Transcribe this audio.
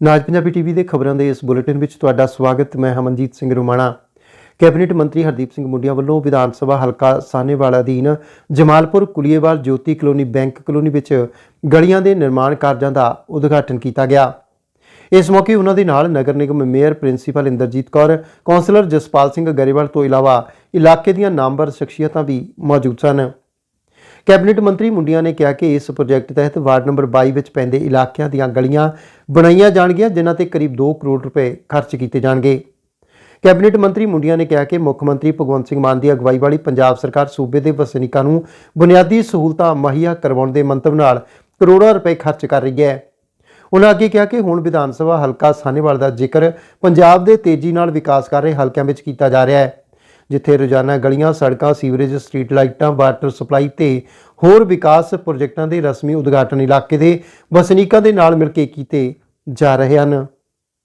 ਨਾਜ Punjabi TV ਦੇ ਖਬਰਾਂ ਦੇ ਇਸ ਬੁਲੇਟਿਨ ਵਿੱਚ ਤੁਹਾਡਾ ਸਵਾਗਤ। ਮੈਂ ਹਮਨਜੀਤ ਸਿੰਘ ਰੁਮਾਣਾ। ਕੈਬਨਿਟ ਮੰਤਰੀ ਹਰਦੀਪ ਸਿੰਘ ਮੁੰਡੀਆਂ ਵੱਲੋਂ ਵਿਧਾਨ ਸਭਾ ਹਲਕਾ ਸਾਹਨੇਵਾਲਾ ਅਧੀਨ Jamalpur Kuliewal Jyoti colony bank colony ਵਿੱਚ ਗਲੀਆਂ ਦੇ ਨਿਰਮਾਣ ਕਾਰਜਾਂ ਦਾ ਉਦਘਾਟਨ ਕੀਤਾ ਗਿਆ। ਇਸ ਮੌਕੇ ਉਹਨਾਂ ਦੇ ਨਾਲ ਨਗਰ ਨਿਗਮ mayor principal Inderjit Kaur, councillor Jaspal Singh Grewal ਤੋਂ ਇਲਾਵਾ ਇਲਾਕੇ ਦੀਆਂ ਨਾਮਵਰ ਸ਼ਖਸੀਅਤਾਂ ਵੀ ਮੌਜੂਦ ਸਨ। ਕੈਬਨਿਟ ਮੰਤਰੀ ਮੁੰਡੀਆਂ ਨੇ ਕਿਹਾ ਕਿ ਇਸ ਪ੍ਰੋਜੈਕਟ ਤਹਿਤ ਵਾਰਡ ਨੰਬਰ 22 ਵਿੱਚ ਪੈਂਦੇ ਇਲਾਕਿਆਂ ਦੀਆਂ ਗਲੀਆਂ ਬਣਾਈਆਂ ਜਾਣਗੀਆਂ, ਜਿਨ੍ਹਾਂ ਤੇ ਕਰੀਬ 2 ਕਰੋੜ ਰੁਪਏ ਖਰਚ ਕੀਤੇ ਜਾਣਗੇ। ਕੈਬਨਿਟ ਮੰਤਰੀ ਮੁੰਡੀਆਂ ਨੇ ਕਿਹਾ ਕਿ ਮੁੱਖ ਮੰਤਰੀ ਭਗਵੰਤ ਸਿੰਘ ਮਾਨ ਦੀ ਅਗਵਾਈ ਵਾਲੀ ਪੰਜਾਬ ਸਰਕਾਰ ਸੂਬੇ ਦੇ ਵਸਨੀਕਾਂ ਨੂੰ ਬੁਨਿਆਦੀ ਸਹੂਲਤਾਂ ਮੁਹੱਈਆ ਕਰਵਾਉਣ ਦੇ ਮੰਤਵ ਨਾਲ ਕਰੋੜਾਂ ਰੁਪਏ ਖਰਚ ਕਰ ਰਹੀ ਹੈ। ਉਹਨਾਂ ਅੱਗੇ ਕਿਹਾ ਕਿ ਹੁਣ ਵਿਧਾਨ ਸਭਾ ਹਲਕਾ ਸਾਨੇਵਾਲ ਦਾ ਜ਼ਿਕਰ ਪੰਜਾਬ ਦੇ ਤੇਜ਼ੀ ਨਾਲ ਵਿਕਾਸ ਕਰ ਰਹੇ ਹਲਕਿਆਂ ਵਿੱਚ ਕੀਤਾ ਜਾ ਰਿਹਾ ਹੈ। ਜਿੱਥੇ ਰੋਜ਼ਾਨਾ ਗਲੀਆਂ, ਸੜਕਾਂ, ਸੀਵਰੇਜ, ਸਟਰੀਟ ਲਾਈਟਾਂ, ਵਾਟਰ ਸਪਲਾਈ ਤੇ ਹੋਰ ਵਿਕਾਸ ਪ੍ਰੋਜੈਕਟਾਂ ਦੇ ਰਸਮੀ ਉਦਘਾਟਨ ਇਲਾਕੇ ਦੇ ਵਸਨੀਕਾਂ ਦੇ ਨਾਲ ਮਿਲ ਕੇ ਕੀਤੇ ਜਾ ਰਹੇ ਹਨ।